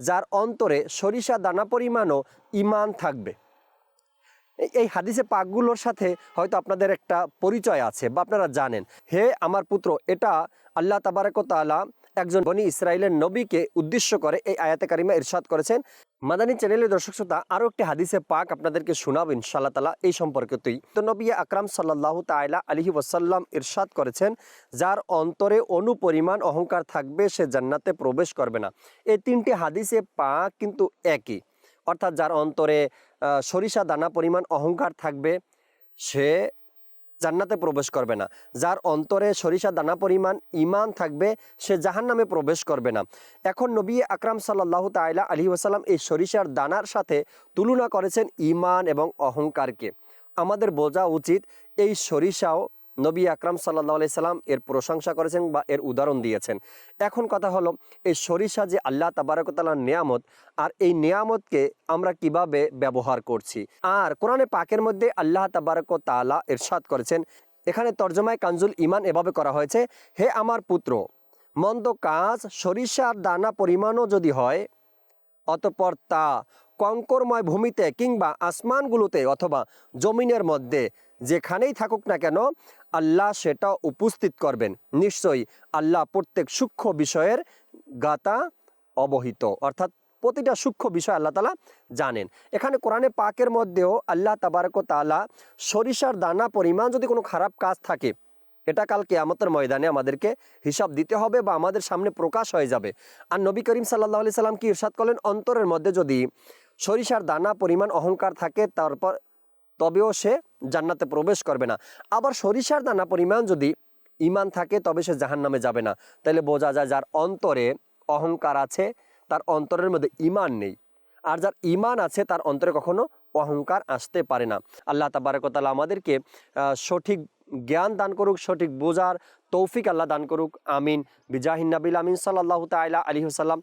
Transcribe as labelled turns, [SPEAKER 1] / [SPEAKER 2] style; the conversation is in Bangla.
[SPEAKER 1] যার অন্তরে সরিষা দানা পরিমাণও ইমান থাকবে। এই- হাদিসে পাকগুলোর সাথে হয়তো আপনাদের একটা পরিচয় আছে বা আপনারা জানেন। হে আমার পুত্র, এটা আল্লাহ তাবারকতালা একজন বনি ইসরায়েলের নবীকে উদ্দেশ্য করে এই আয়াতে কারিমা ইরশাদ করেছেন মাদানী চ্যানেলের দর্শক শ্রোতা, আরও একটি হাদিসে পাক আপনাদেরকে শোনাব ইনশাআল্লাহ তালা এই সম্পর্কে তুই তো নবী আকরাম সাল্লাহ তাইলা আলহি ওয়াসাল্লাম ইরশাদ করেছেন, যার অন্তরে অনুপরিমাণ অহংকার থাকবে, সে জান্নাতে প্রবেশ করবে না। এই তিনটি হাদিসে পাক কিন্তু একই। অর্থাৎ যার অন্তরে সরিষা দানা পরিমাণ অহংকার থাকবে, সে জান্নাতে প্রবেশ করবে না। যার অন্তরে সরিষা দানা পরিমাণ ইমান থাকবে, সে জাহান নামে প্রবেশ করবে না। এখন নবী আকরাম সাল্লাহ তাইলা আলী ওসালাম এই সরিষার দানার সাথে তুলনা করেছেন ইমান এবং অহংকারকে। আমাদের বোঝা উচিত এই সরিষাও নবী আকরাম সাল্লাহ আলি সাল্লাম এর প্রশংসা করেছেন বা এর উদাহরণ দিয়েছেন। এখন কথা হলো, এই সরিষা যে আল্লাহ তাবারকতালার নিয়ামত, আর এই নিয়ামতকে আমরা কীভাবে ব্যবহার করছি? আর কোরআনে পাকের মধ্যে আল্লাহ তাবারক তালা এরশাদ করেছেন, এখানে তর্জমায় কাঞ্জুল ইমান এভাবে করা হয়েছে, হে আমার পুত্র, মন্দ কাজ সরিষার দানা পরিমাণও যদি হয়, অতপর তা কঙ্করময় ভূমিতে কিংবা আসমানগুলোতে অথবা জমিনের মধ্যে, যেখানেই থাকুক না কেন আল্লাহ সেটা উপস্থিত করবেন। নিশ্চয়ই আল্লাহ প্রত্যেক সূক্ষ্ম বিষয়ের গাতা অবহিত। অর্থাৎ প্রতিটা সূক্ষ্ম বিষয় আল্লাহ তালা জানেন। এখানে কোরআনে পাকের মধ্যেও আল্লাহ তাবারক তালা সরিষার দানা পরিমাণ যদি কোনো খারাপ কাজ থাকে, এটা কাল কেয়ামতের ময়দানে আমাদেরকে হিসাব দিতে হবে বা আমাদের সামনে প্রকাশ হয়ে যাবে। আর নবী করিম সাল্লাহ আলি সাল্লাম কি ইরশাদ করলেন? অন্তরের মধ্যে যদি সরিষার দানা পরিমাণ অহংকার থাকে, তারপর তবেও সে জান্নাতে প্রবেশ করবে না। আবার সরিষার দানা পরিমাণ যদি ইমান থাকে, তবে সে জাহান নামে যাবে না। তাহলে বোঝা যায় যার অন্তরে অহংকার আছে, তার অন্তরের মধ্যে ইমান নেই। আর যার ইমান আছে, তার অন্তরে কখনো অহংকার আসতে পারে না। আল্লাহ তাবারকতালা আমাদেরকে সঠিক জ্ঞান দান করুক, সঠিক বোঝার তৌফিক আল্লাহ দান করুক। আমিন। বিজাহিন নাবিল আমিন সাল্লাহ তাইলা আলী সাল্লাম